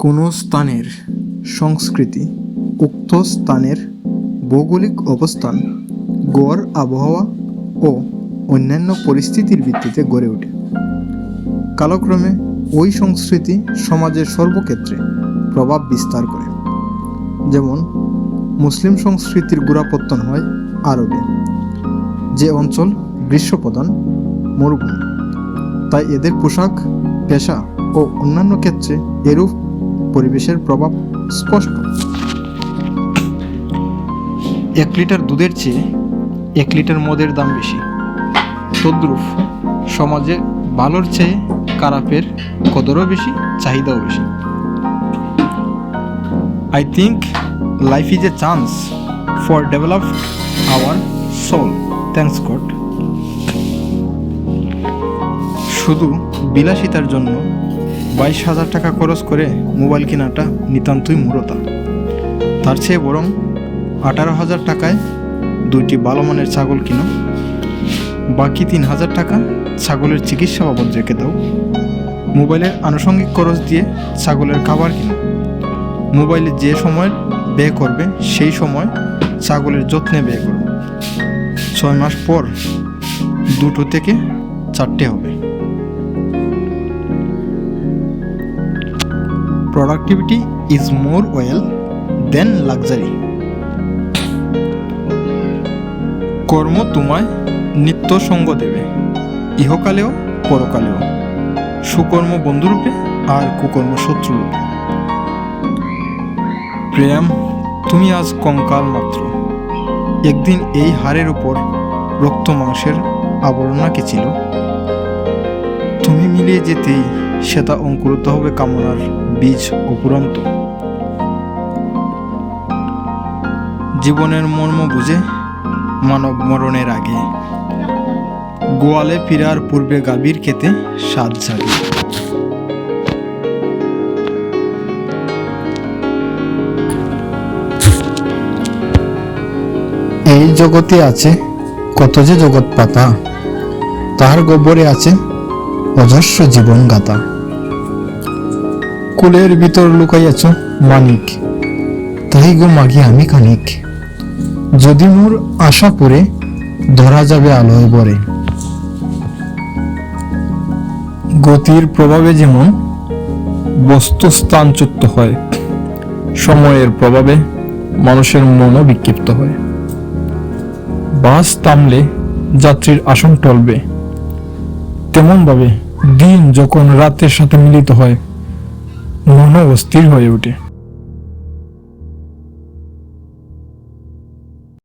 কোনো স্থানের সংস্কৃতি, উক্ত স্থানের ভৌগোলিক অবস্থান, গড়, আবহাওয়া ও অন্যান্য পরিস্থিতির ভিত্তিতে গড়ে ওঠে। কালক্রমে ওই সংস্কৃতি সমাজের সর্বক্ষেত্রে প্রভাব বিস্তার করে। যেমন, মুসলিম সংস্কৃতির গোড়াপত্তন হয় আরবে। যে অঞ্চল গ্রীষ্মপ্রধান, মরুভূমি। তাই এদের পোশাক, পেশা ও অন্যান্য ক্ষেত্রে এরূপ পরিবেশের প্রভাব স্পষ্ট। এক লিটার দুধের চেয়ে এক লিটার মদের দাম বেশি। তদ্রুপ সমাজে ভালোর চেয়ে খারাপের কদরও বেশি, চাহিদাও বেশি। I think life is a chance for develop our soul thanks God শুধু বিলাসিতার জন্য বাইশ হাজার টাকা খরচ করে মোবাইল কেনাটা নিতান্তই মূরতা তার চেয়ে বরং আঠারো হাজার টাকায় দুইটি ভালো মানের ছাগল কিনো। বাকি তিন হাজার টাকা ছাগলের চিকিৎসা বাবদ রেখে দাও। মোবাইলের আনুষঙ্গিক খরচ দিয়ে ছাগলের খাবার কিনো। মোবাইলে যে সময় ব্যয় করবে, সেই সময় ছাগলের যত্নে ব্যয় করো। ছয় মাস পর দুটো থেকে চারটে হবে। Productivity is more well than luxury কর্ম তোমায় নিত্য সঙ্গ দেবে, ইহকালেও পরকালেও। সুকর্ম বন্ধুরূপে আর কুকর্ম শত্রুরূপে প্রেম তুমি আজ কঙ্কাল মাত্র। একদিন এই হাড়ের উপর রক্ত মাংসের আবরণ নাকি ছিল। তুমি মিলিয়ে যেতেই সেটা অঙ্কুরিত হবে কামনার বীজ অপুরন্ত জীবনের মর্ম বুঝে মানব মরণের আগে গোয়ালে ফিরার পূর্বে গাভীর খেতে স্বাদ জাগে এই জগতে আছে কত যে জগৎ পাতা তার গোবরে আছে অজস্র জীবন গাতা কুলের ভিতর লুকাইয়াছ, মানিক। তাই গো মাগি, আমি খানিক। যদি মোর আশা পড়ে, ধরা যাবে আলোয় বরে। গতির প্রভাবে যেমন বস্তু স্থানচ্যুত হয়, সময়ের প্রভাবে মানুষের মনও বিক্ষিপ্ত হয়। বাস থামলে যাত্রীর আসন টলবে। তেমনভাবে দিন যখন রাতের সাথে মিলিত হয় মনও অস্থির হয়ে ওঠে